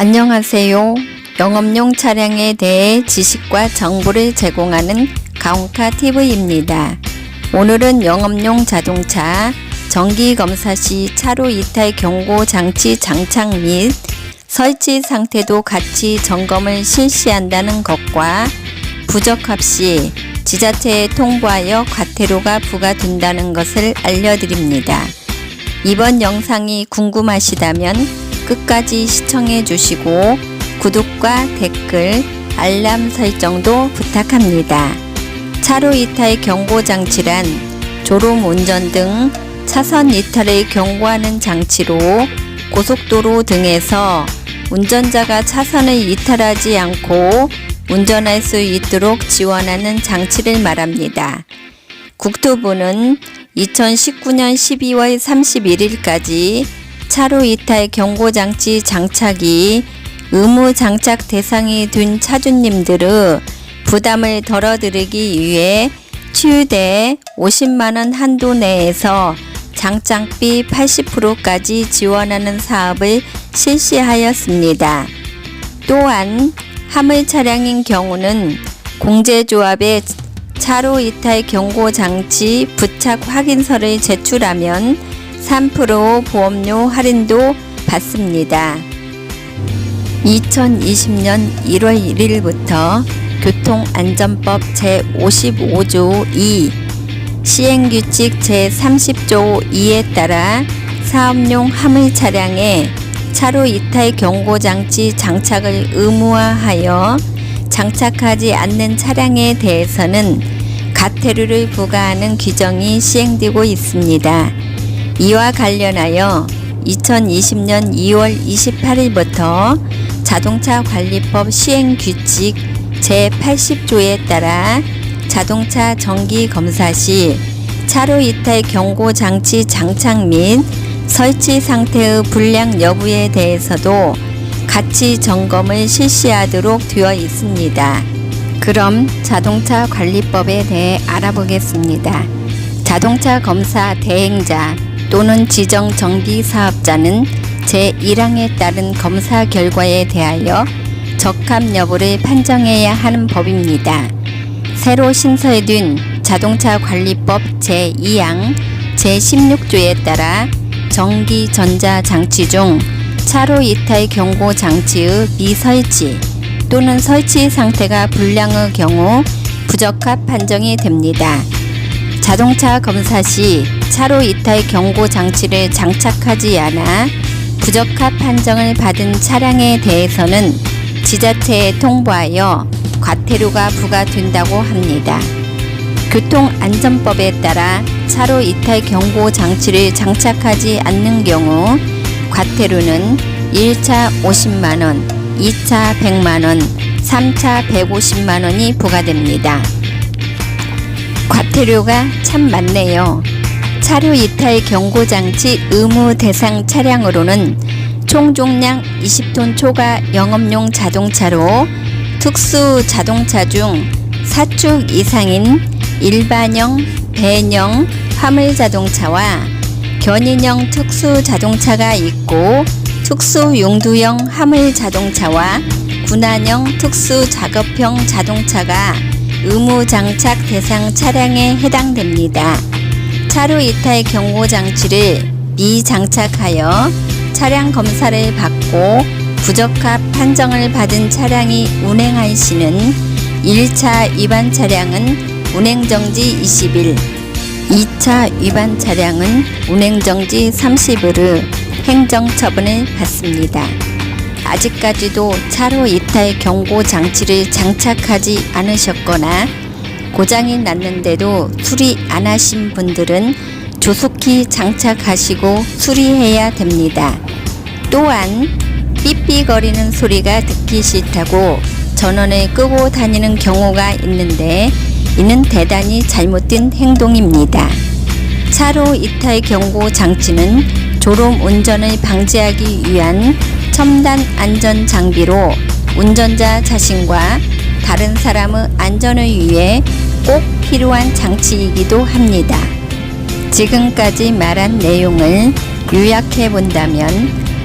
안녕하세요. 영업용 차량에 대해 지식과 정보를 제공하는 가온카 TV입니다. 오늘은 영업용 자동차 정기 검사 시 차로 이탈 경고 장치 장착 및 설치 상태도 같이 점검을 실시한다는 것과 부적합 시 지자체에 통보하여 과태료가 부과된다는 것을 알려드립니다. 이번 영상이 궁금하시다면 끝까지 시청해 주시고 구독과 댓글, 알람 설정도 부탁합니다. 차로 이탈 경고 장치란 졸음 운전 등 차선 이탈을 경고하는 장치로 고속도로 등에서 운전자가 차선을 이탈하지 않고 운전할 수 있도록 지원하는 장치를 말합니다. 국토부는 2019년 12월 31일까지 차로 이탈 경고장치 장착이 의무 장착 대상이 된 차주님들의 부담을 덜어드리기 위해 최대 50만원 한도 내에서 장착비 80%까지 지원하는 사업을 실시하였습니다. 또한 화물 차량인 경우는 공제조합에 차로 이탈 경고 장치 부착 확인서를 제출하면 3% 보험료 할인도 받습니다. 2020년 1월 1일부터 교통안전법 제55조 2 시행규칙 제30조 2에 따라 사업용 화물 차량에 차로 이탈 경고 장치 장착을 의무화하여 장착하지 않는 차량에 대해서는 가태료를 부과하는 규정이 시행되고 있습니다. 이와 관련하여 2020년 2월 28일부터 자동차 관리법 시행 규칙 제80조에 따라 자동차 정기 검사 시 차로 이탈 경고 장치 장착 및 설치 상태의 불량 여부에 대해서도 같이 점검을 실시하도록 되어 있습니다. 그럼 자동차 관리법에 대해 알아보겠습니다. 자동차 검사 대행자 또는 지정 정비 사업자는 제1항에 따른 검사 결과에 대하여 적합 여부를 판정해야 하는 법입니다. 새로 신설된 자동차 관리법 제2항 제16조에 따라 전기 전자 장치 중 차로 이탈 경고 장치의 미설치 또는 설치 상태가 불량의 경우 부적합 판정이 됩니다. 자동차 검사 시 차로 이탈 경고 장치를 장착하지 않아 부적합 판정을 받은 차량에 대해서는 지자체에 통보하여 과태료가 부과된다고 합니다. 교통안전법에 따라 차로 이탈 경고 장치를 장착하지 않는 경우 과태료는 1차 50만원, 2차 100만원, 3차 150만원이 부과됩니다. 과태료가 참 많네요. 차로 이탈 경고 장치 의무 대상 차량으로는 총重량 20톤 초과 영업용 자동차로 특수 자동차 중 4축 이상인 일반형, 배형, 화물 자동차와 견인형 특수 자동차가 있고 특수 용도형 화물 자동차와 군안형 특수 작업형 자동차가 의무 장착 대상 차량에 해당됩니다. 차로 이탈 경고 장치를 미장착하여 차량 검사를 받고 부적합 판정을 받은 차량이 운행할 시는 1차 위반 차량은 운행정지 20일, 2차 위반 차량은 운행정지 30일의 행정처분을 받습니다. 아직까지도 차로 이탈 경고 장치를 장착하지 않으셨거나 고장이 났는데도 수리 안 하신 분들은 조속히 장착하시고 수리해야 됩니다. 또한 삐삐거리는 소리가 듣기 싫다고 전원을 끄고 다니는 경우가 있는데 이는 대단히 잘못된 행동입니다. 차로 이탈 경고 장치는 졸음 운전을 방지하기 위한 첨단 안전 장비로 운전자 자신과 다른 사람의 안전을 위해 꼭 필요한 장치이기도 합니다. 지금까지 말한 내용을 요약해 본다면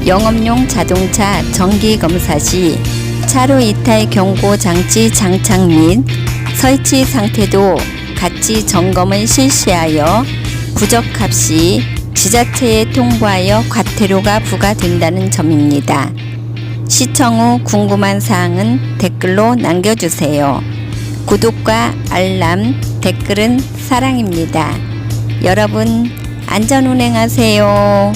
영업용 자동차 정기 검사 시 차로 이탈 경고 장치 장착 및 설치 상태도 같이 점검을 실시하여 부적합 시 지자체에 통보하여 과태료가 부과된다는 점입니다. 시청 후 궁금한 사항은 댓글로 남겨주세요. 구독과 알람, 댓글은 사랑입니다. 여러분, 안전운행하세요.